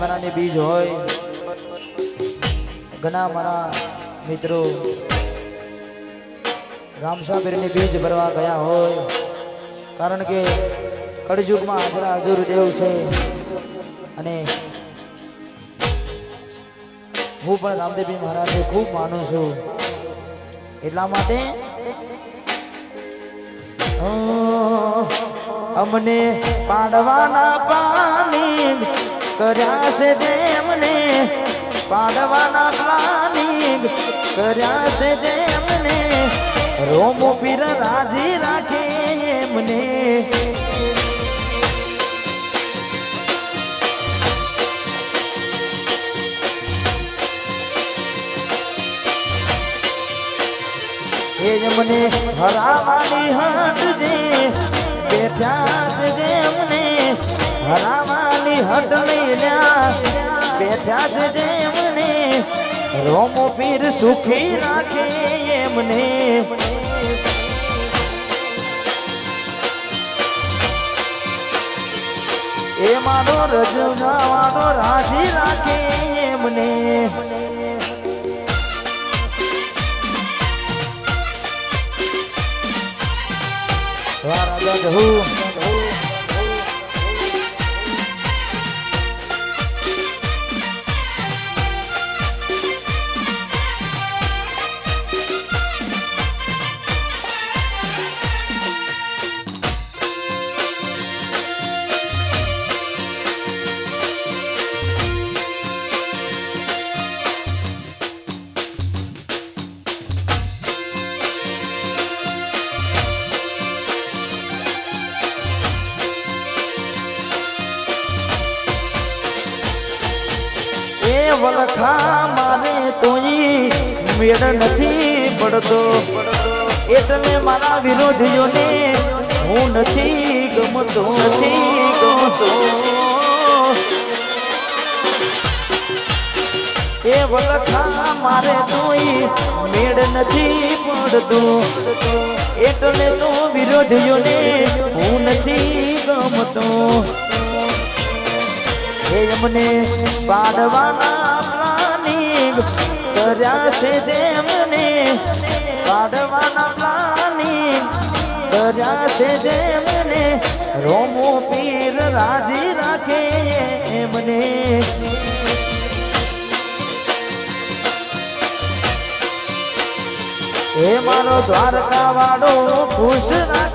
મારાની બીજ હોય. ઘણા મારા મિત્રો. રામસાબીરની બીજ ભરવા ગયા હોય. કારણ કે કળજુગમાં હાજરા હજુર દેવ છે. અને હું પણ રામદેવજી મહારાજને ખૂબ માનું છું. એટલા માટે અમને પાડવાના પાણી કર્યા છે જેમને પાડવાના પ્લાનિંગ કર્યા છે જેમને રોમો પીર રાજી રાખે એમને. એ મને હરાવાની હાથ જે બેઠા છે જેમને હરાવાની હટ લઈ લ્યા. બેઠા છે જેમને રોમ પીર સુખી રાખે એમને. એ મારો રજવાડો રાજી રાખે એમને. વાહ મેળ નથી પડતો. એટલે મારા વિરોધીઓને હું નથી ગમતો. નથી ગમતો. એ વલખા મારે તોય મેળ નથી પડતો. એટલે તો વિરોધીઓને હું નથી ગમતો. હે અમને પાડવાના કર્યા છે જેમને કાઢવાના પ્લાની કર્યા છે જેમને રોમો પીર રાજી રાખે એમને. એ મારો દ્વારકા વાળો ખુશ રાખે.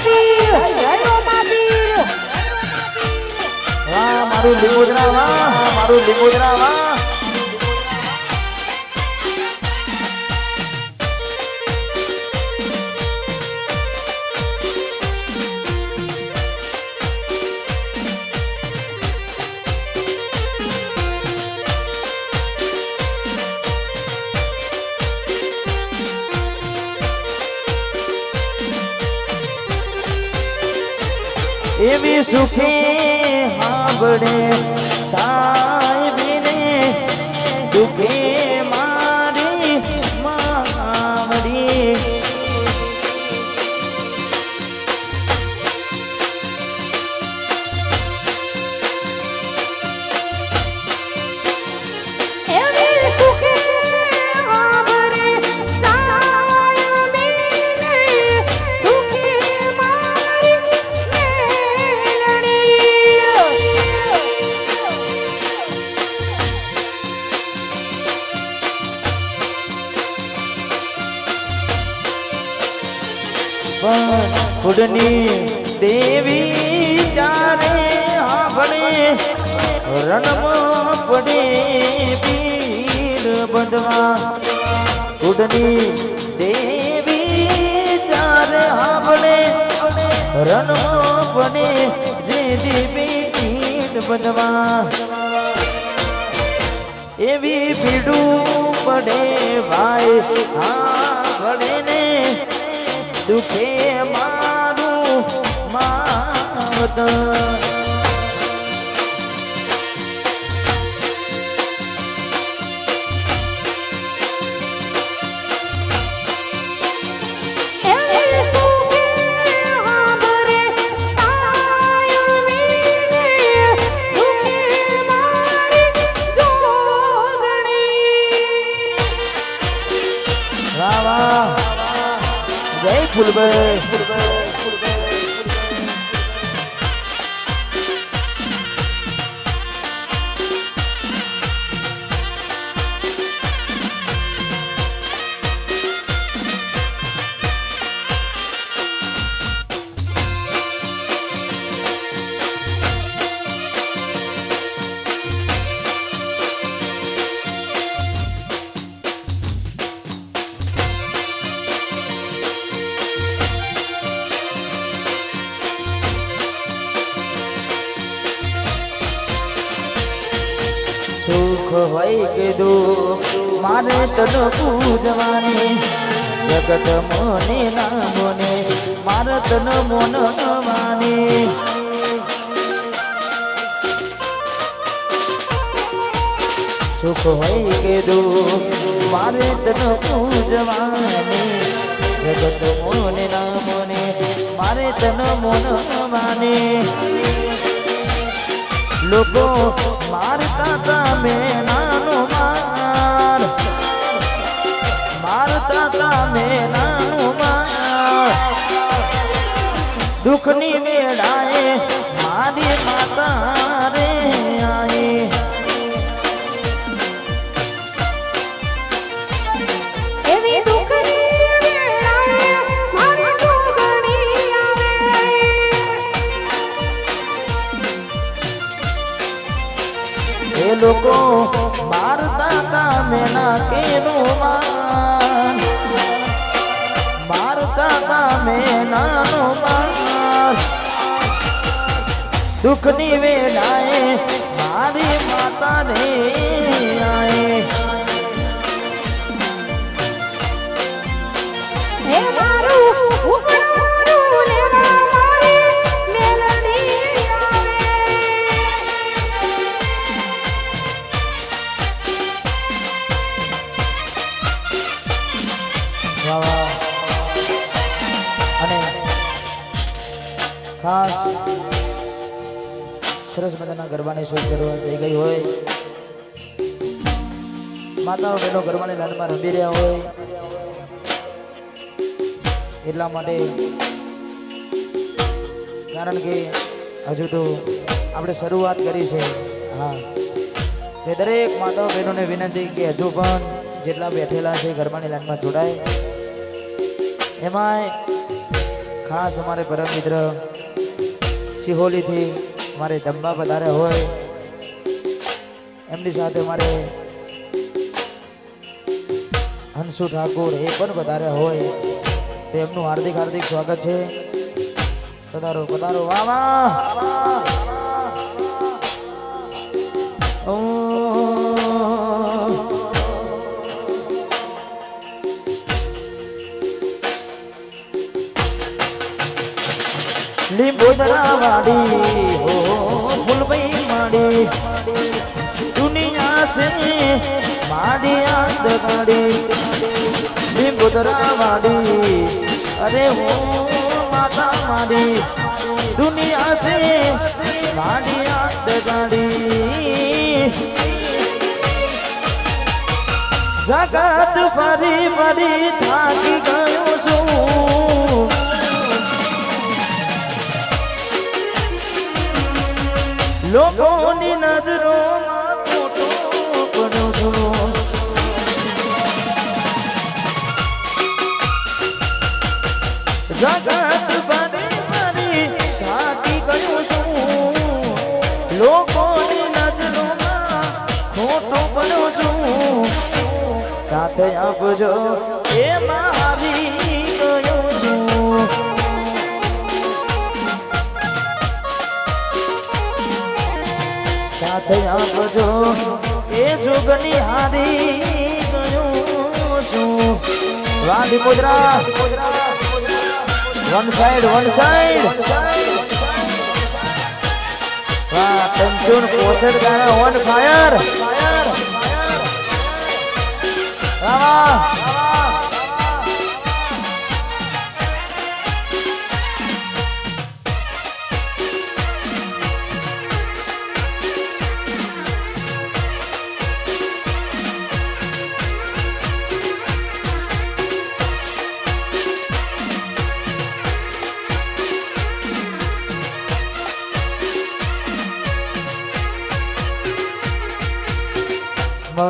રોમાપીર જય રોમાપીર વાહ મારું લીંબોદરા વાહ મારું લીંબોદરા વાહ. એવી સુખી હાંભળે સાહેબીને દુખે પણ દેવી ચારે હાંભળે રણમાં પડે પીર બંધવા. ખુડની દેવી ચારે હાંભળે રણમાં પડે જે દેવી પીર બંધવા. એવી પીડું પડે ભાઈ હા ભણે ને દુખે મારું માવત સુખ હોય કે દુઃખ, મારે તને પૂજવાની જગત મને નામોને મારે તને મોન નવાની સુખ હોય કે દુઃખ, મારે તને પૂજવાની જગત મોને નામોને મારે તને મોન માની લોકો મારતા તમે નાનો માર. મારતા તમે નાનો માર. દુઃખની વેળાએ તમે ના કેનું માન? મારતા તમે નાનો માર દુઃખની વેળાએ મારી માતા ખાસ સરસ મજાના ગરબાની શોધ કરવા થઈ ગઈ હોય. માતાઓ બહેનો ગરબાની લાડમાં રમી રહ્યા હોય. એટલા માટે કારણ કે હજુ તો આપણે શરૂઆત કરી છે. હા. તે દરેક માતાઓ બહેનોને વિનંતી કે હજુ પણ જેટલા બેઠેલા છે ગરબાની લાઈનમાં જોડાય. એમાંય ખાસ અમારે પરમ મિત્ર સિહોલીથી મારે દંબા વધારે હોય. એમની સાથે મારે હંસુ ઠાકુર એ પણ વધારે હોય. તો એમનું હાર્દિક હાર્દિક સ્વાગત છે. પધારો પધારો. વાહ વાહ. વાડી હો ફૂલભાઈ માડી. દુનિયા સે માડી આંદ ગાડી ગોદરા વાડી. અરે હો, માતા માડી. દુનિયા સે માડી આંદ ગાડી જગત ફરી ફરી થાકી ગયો છું. લોકોની નજરોમાં ખોટો પડ્યો છું. જગત ફરી ફરી થાકી ગયો છું. સાથે આપજો એમાં સાથે આપજો. એ જોગની હારી ગયું છું. વાંધી મુદ્રા વન સાઈડ વન સાઈડ. વાહ તમસુન પોસડ ગાના ઓન ફાયર વાહ.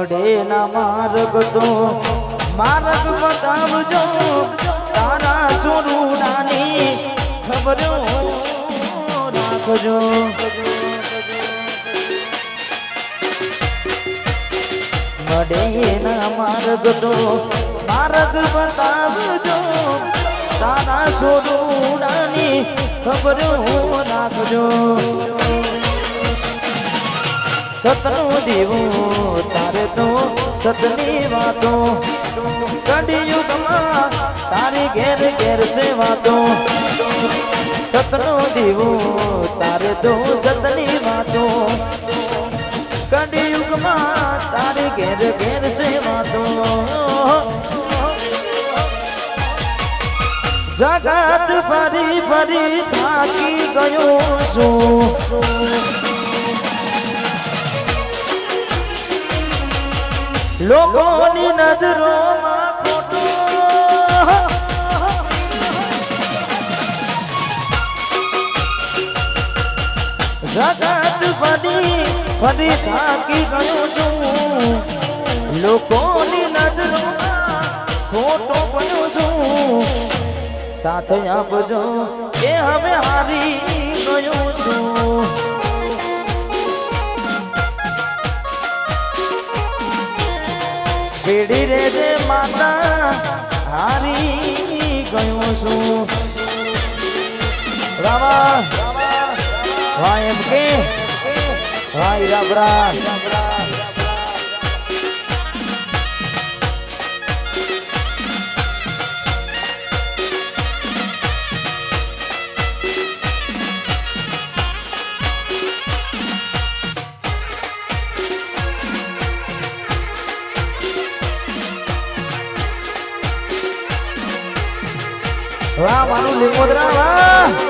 મળે ના માર્ગ તો, માર્ગ બતાવજો, તારા સુરુડાની ખબર રાખજો. મળે ના માર્ગ તો, માર્ગ બતાવજો, તારા સુરુડાની ખબર રાખજો. સતનું દીવું તારે તો સતની વાતો. કડિયુગમાં તારી ઘેર ઘેર સે વાતો. સતનું દીવું તારે તો સતની વાતો. કડિયુગમાં તારી ઘેર ઘેર સે વાતો. જગત ફરી ફરી થાકી ગયો છું. લોકોની નજરોમાં ખોટો. જગત ફરી ફરી થાકી ગયો છું. લોકોની નજરોમાં ખોટો પડ્યો છું. સાથે આપજો એ હવે પેઢી રે જે માતા હારી ગયો છું. રામા વાહ એમ કે વાહ ઈરાબરા મારું લીમોદરા વાહ!